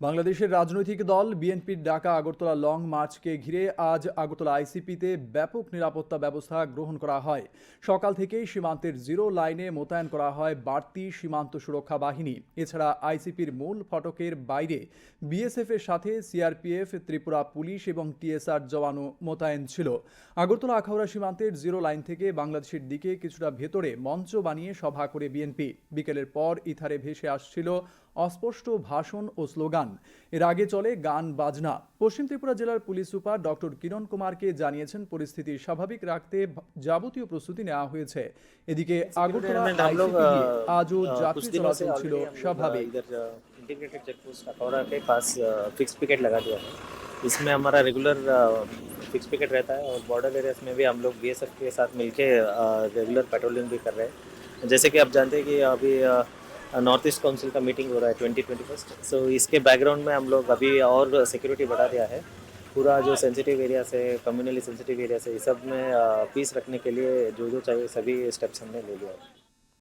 বাংলাদেশের রাজনৈতিক দল বিএনপির ডাকা আগরতলা লং মার্চকে ঘিরে আজ আগরতলা আইসিপিতে ব্যাপক নিরাপত্তা ব্যবস্থা গ্রহণ করা হয়। সকাল থেকেই সীমান্তের জিরো লাইনে মোতায়েন করা হয় বাড়তি সীমান্ত সুরক্ষা বাহিনী। এছাড়া আইসিপির মূল ফটকের বাইরে বিএসএফ এর সাথে সিআরপিএফ, ত্রিপুরা পুলিশ এবং টিএসআর জওয়ানও মোতায়েন ছিল। আগরতলা আখাউড়া সীমান্তের জিরো লাইন থেকে বাংলাদেশের দিকে কিছুটা ভেতরে মঞ্চ বানিয়ে সভা করে বিএনপি। বিকেলের পর ইথারে ভেসে আসছিল অস্পষ্ট ভাষণ ও স্লোগান এর আগে চলে গান বাজনা পশ্চিম ত্রিপুরা জেলার পুলিশ সুপার ডক্টর কিরণ কুমারকে জানিয়েছেন পরিস্থিতি স্বাভাবিক রাখতে যাবতীয় প্রস্তুতি নেওয়া হয়েছে এদিকে আগরতলা में हम लोग ICP নিয়ে আজও अ, যাত্রী कुछ दिनों से চলাচল ছিল already हम लोग, স্বাভাবিক अ, इधर इंटीग्रेटेड चेक पोस्ट अखौरा के पास फिक्स पिकेट लगा दिया है इसमें हमारा रेगुलर फिक्स पिकेट रहता है और बॉर्डर एरियाज में भी हम लोग बीएसएफ के साथ मिलके रेगुलर पेट्रोलिंग भी कर रहे हैं जैसे कि आप जानते हैं कि अभी नॉर्थ ईस्ट काउंसिल का मीटिंग हो रहा है ट्वेंटी ट्वेंटी फ़र्स्ट सो इसके बैकग्राउंड में हम लोग अभी और सिक्योरिटी बढ़ा दिया है। पूरा जो सेंसिटिव एरिया से कम्युनली सेंसिटिव एरिया से इस सब में पीस रखने के लिए जो जो चाहिए, सभी स्टेप्स हमने ले लिया है।